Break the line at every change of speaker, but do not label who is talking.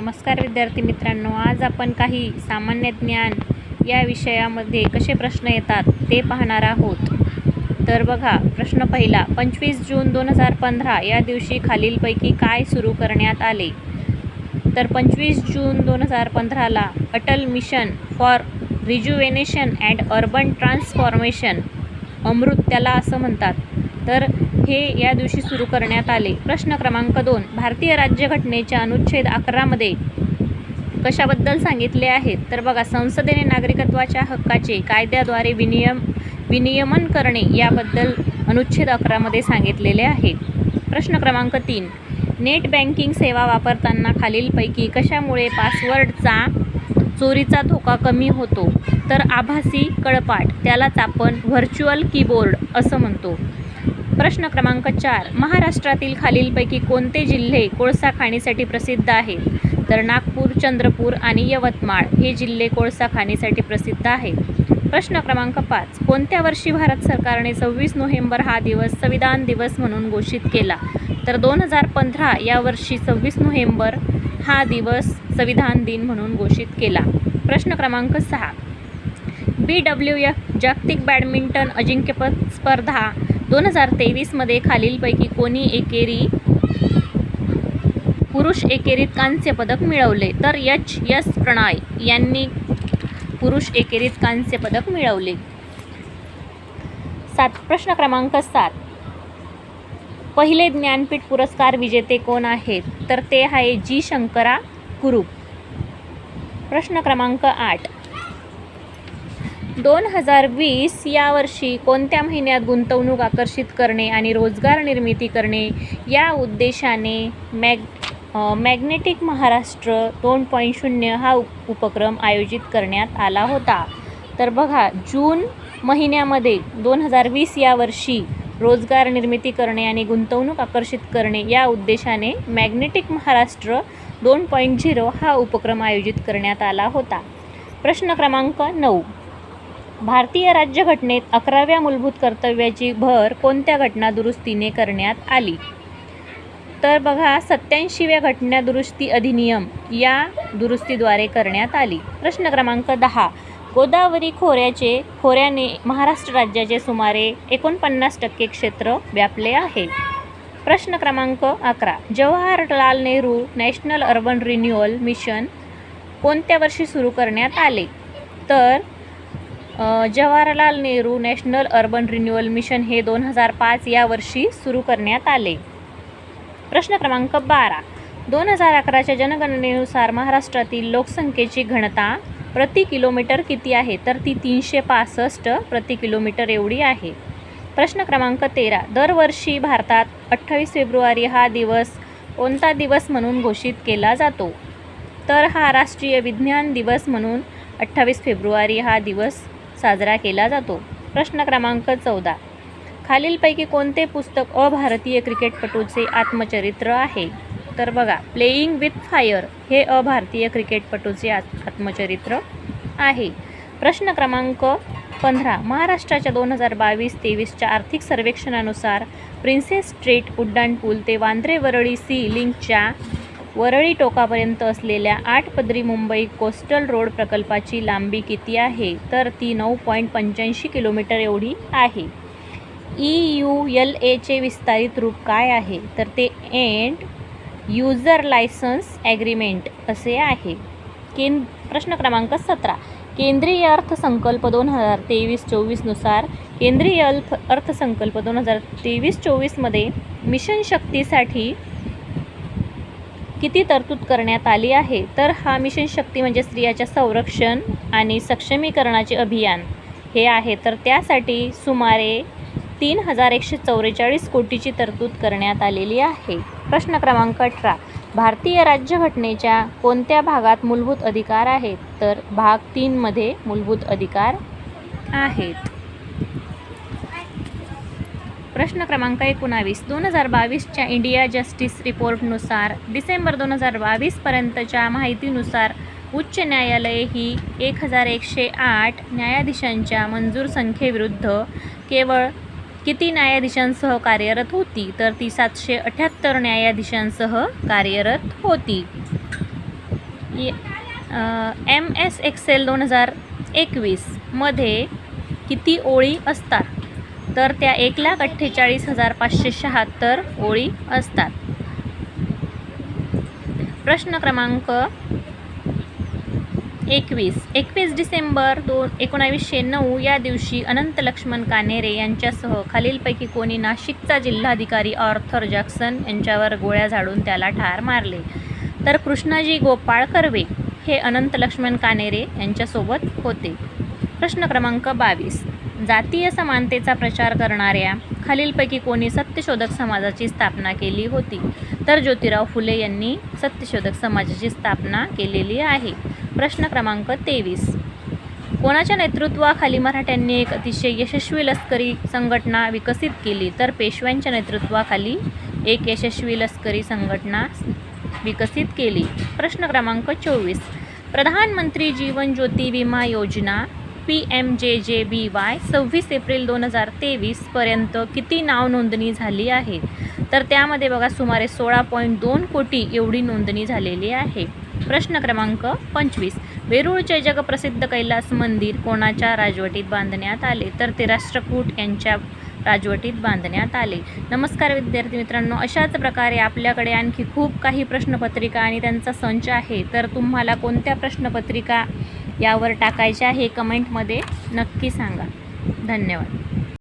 नमस्कार विद्यार्थी मित्रांनो आज आपण काही सामान्य ज्ञान या विषयामध्ये कसे प्रश्न येतात ते पाहणार आहोत. तर बघा प्रश्न पहिला पंचवीस जून दोन हजार पंधरा या दिवशी खालीलपैकी काय सुरू करण्यात आले? तर पंचवीस जून दोन हजार पंधराला Atal mission for rejuvenation and urban transformation AMRUT त्याला असं म्हणतात. तर हे या दिवशी सुरू करण्यात आले. प्रश्न क्रमांक दोन. भारतीय राज्यघटनेच्या अनुच्छेद अकरामध्ये कशाबद्दल सांगितले आहेत तर बघा संसदेने नागरिकत्वाच्या हक्काचे कायद्याद्वारे विनियम विनियमन करणे याबद्दल अनुच्छेद अकरामध्ये सांगितलेले आहे. प्रश्न क्रमांक तीन. नेट बँकिंग सेवा वापरताना खालीलपैकी कशामुळे पासवर्डचा चोरीचा धोका कमी होतो? तर आभासी कळपाट त्यालाच आपण व्हर्च्युअल कीबोर्ड असं म्हणतो. प्रश्न क्रमांक चार. महाराष्ट्रातील खालीलपैकी कोणते जिल्हे कोळसा खाणीसाठी प्रसिद्ध आहेत? तर नागपूर चंद्रपूर आणि यवतमाळ हे जिल्हे कोळसा खाणीसाठी प्रसिद्ध आहेत. प्रश्न क्रमांक पाच. कोणत्या वर्षी भारत सरकारने सव्वीस नोव्हेंबर हा दिवस संविधान दिवस म्हणून घोषित केला? तर दोन हजार पंधरा या वर्षी सव्वीस नोव्हेंबर हा दिवस संविधान दिन म्हणून घोषित केला. प्रश्न क्रमांक सहा. बी डब्ल्यू एफ जागतिक बॅडमिंटन अजिंक्यपद स्पर्धा दोन हजार तेवीसमध्ये खालीलपैकी कोणी एकेरी पुरुष एकेरीत कांस्य पदक मिळवले तर एच एस प्रणय यांनी पुरुष एकेरीत कांस्य पदक मिळवले. सात. प्रश्न क्रमांक सात. पहिले ज्ञानपीठ पुरस्कार विजेते कोण आहेत? तर ते आहे जी. शंकरा कुरूप. प्रश्न क्रमांक आठ. दोन हजार वीस या वर्षी कोणत्या महिन्यात गुंतवणूक आकर्षित करणे आणि रोजगार निर्मिती करणे या उद्देशाने मॅग मॅग्नेटिक महाराष्ट्र दोन पॉईंट शून्य हा उपक्रम आयोजित करण्यात आला होता. तर बघा जून महिन्यामध्ये दोन हजार वीस या वर्षी रोजगार निर्मिती करणे आणि गुंतवणूक आकर्षित करणे या उद्देशाने मॅग्नेटिक महाराष्ट्र दोन पॉईंट झिरो हा उपक्रम आयोजित करण्यात आला होता. प्रश्न क्रमांक नऊ. भारतीय राज्यघटनेत अकराव्या मूलभूत कर्तव्याची भर कोणत्या घटना दुरुस्तीने करण्यात आली? तर बघा सत्याऐंशीव्या घटना दुरुस्ती अधिनियम या दुरुस्तीद्वारे करण्यात आली. प्रश्न क्रमांक दहा. गोदावरी खोऱ्याचे खोऱ्याने महाराष्ट्र राज्याचे सुमारे एकोणपन्नास टक्के क्षेत्र व्यापले आहे. प्रश्न क्रमांक अकरा. Jawaharlal Nehru national urban renewal mission कोणत्या वर्षी सुरू करण्यात आले? तर Jawaharlal Nehru national urban renewal mission हे दोन हजार पाच या वर्षी सुरू करण्यात आले. प्रश्न क्रमांक बारा. दोन हजार अकराच्या जनगणनेनुसार महाराष्ट्रातील लोकसंख्येची घनता प्रति किलोमीटर किती आहे? तर ती तीनशे पासष्ट प्रति किलोमीटर एवढी आहे. प्रश्न क्रमांक तेरा. दरवर्षी भारतात अठ्ठावीस फेब्रुवारी हा दिवस कोणता दिवस म्हणून घोषित केला जातो? तर हा राष्ट्रीय विज्ञान दिवस म्हणून अठ्ठावीस फेब्रुवारी हा दिवस साजरा केला जातो. प्रश्न क्रमांक चौदा. खालीलपैकी कोणते पुस्तक अभारतीय क्रिकेटपटूचे आत्मचरित्र आहे? तर बघा प्लेईंग विथ फायर हे अभारतीय क्रिकेटपटूचे आत्मचरित्र आहे. प्रश्न क्रमांक पंधरा. महाराष्ट्राच्या दोन हजार बावीस तेवीसच्या आर्थिक सर्वेक्षणानुसार प्रिन्सेस स्ट्रीट उड्डाणपूल ते वांद्रे वरळी सी लिंकच्या वरळी टोकापर्यंत असलेल्या आठ पदरी मुंबई कोस्टल रोड प्रकल्पाची लांबी किती आहे? तर ती नऊ पॉईंट पंच्याऐंशी किलोमीटर एवढी आहे. ई यू एल एचे विस्तारित रूप काय आहे? तर ते एंड युजर लायसन्स ॲग्रीमेंट असे आहे. केन प्रश्न क्रमांक सतरा. केंद्रीय अर्थसंकल्प दोन हजार तेवीस चोवीसनुसार केंद्रीय अल्फ अर्थसंकल्प दोन हजार तेवीस चोवीसमध्ये मिशन शक्तीसाठी किती तरतूद करण्यात आली आहे? तर हा मिशन शक्ती म्हणजे स्त्रियाच्या संरक्षण आणि सक्षमीकरणाचे अभियान. हे आहे. तर त्यासाठी सुमारे तीन हजार एकशे चौवेचाळीस कोटीची तरतूद करण्यात आलेली आहे. प्रश्न क्रमांक अठरा. भारतीय राज्यघटनेच्या कोणत्या भागात मूलभूत अधिकार आहेत? तर भाग तीनमध्ये मूलभूत अधिकार आहेत. प्रश्न क्रमांक एकोणावीस. दोन हजार बावीसच्या इंडिया जस्टिस रिपोर्टनुसार डिसेंबर दोन हजार बावीसपर्यंतच्या माहितीनुसार उच्च न्यायालये ही एक हजार एकशे आठ न्यायाधीशांच्या मंजूर संख्येविरुद्ध केवळ किती न्यायाधीशांसह कार्यरत होती तर ती सातशे अठ्याहत्तर न्यायाधीशांसह कार्यरत होती. एम एस एक्सेल दोन हजार एकवीसमध्ये किती ओळी असतात? तर त्या एक लाख अठ्ठेचाळीस हजार पाचशे शहात्तर ओळी असतात. प्रश्न क्रमांक एकवीस. एकवीस डिसेंबर दोन एकोणावीसशे नऊ या दिवशी अनंत लक्ष्मण कानेरे यांच्यासह खालीलपैकी कोणी नाशिकचा जिल्हाधिकारी ऑर्थर जॅक्सन यांच्यावर गोळ्या झाडून त्याला ठार मारले. तर कृष्णाजी गोपाळ कर्वे हे अनंत लक्ष्मण कानेरे यांच्यासोबत होते. प्रश्न क्रमांक बावीस. जातीय समानतेचा प्रचार करणाऱ्या खालीलपैकी कोणी सत्यशोधक समाजाची स्थापना केली होती? तर ज्योतिराव फुले यांनी सत्यशोधक समाजाची स्थापना केलेली आहे. प्रश्न क्रमांक तेवीस. कोणाच्या नेतृत्वाखाली मराठ्यांनी एक अतिशय यशस्वी लष्करी संघटना विकसित केली? तर पेशव्यांच्या नेतृत्वाखाली एक यशस्वी लष्करी संघटना विकसित केली. प्रश्न क्रमांक चोवीस. प्रधानमंत्री जीवन ज्योती विमा योजना पी एम जे जे बी वाय सव्वीस एप्रिल दोन हजार तेवीसपर्यंत किती नाव नोंदणी झाली आहे? तर त्यामध्ये बघा सुमारे सोळा पॉईंट दोन कोटी एवढी नोंदणी झालेली आहे. प्रश्न क्रमांक पंचवीस. वेरूळचे जगप्रसिद्ध कैलास मंदिर कोणाच्या राजवटीत बांधण्यात आले? तर ते राष्ट्रकूट यांच्या राजवटीत बांधण्यात आले. नमस्कार विद्यार्थी मित्रांनो अशाच प्रकारे आपल्याकडे आणखी खूप काही प्रश्नपत्रिका आणि त्यांचा संच आहे. तर तुम्हाला कोणत्या प्रश्नपत्रिका यावर टाकायच्या हे कमेंटमध्ये नक्की सांगा. धन्यवाद.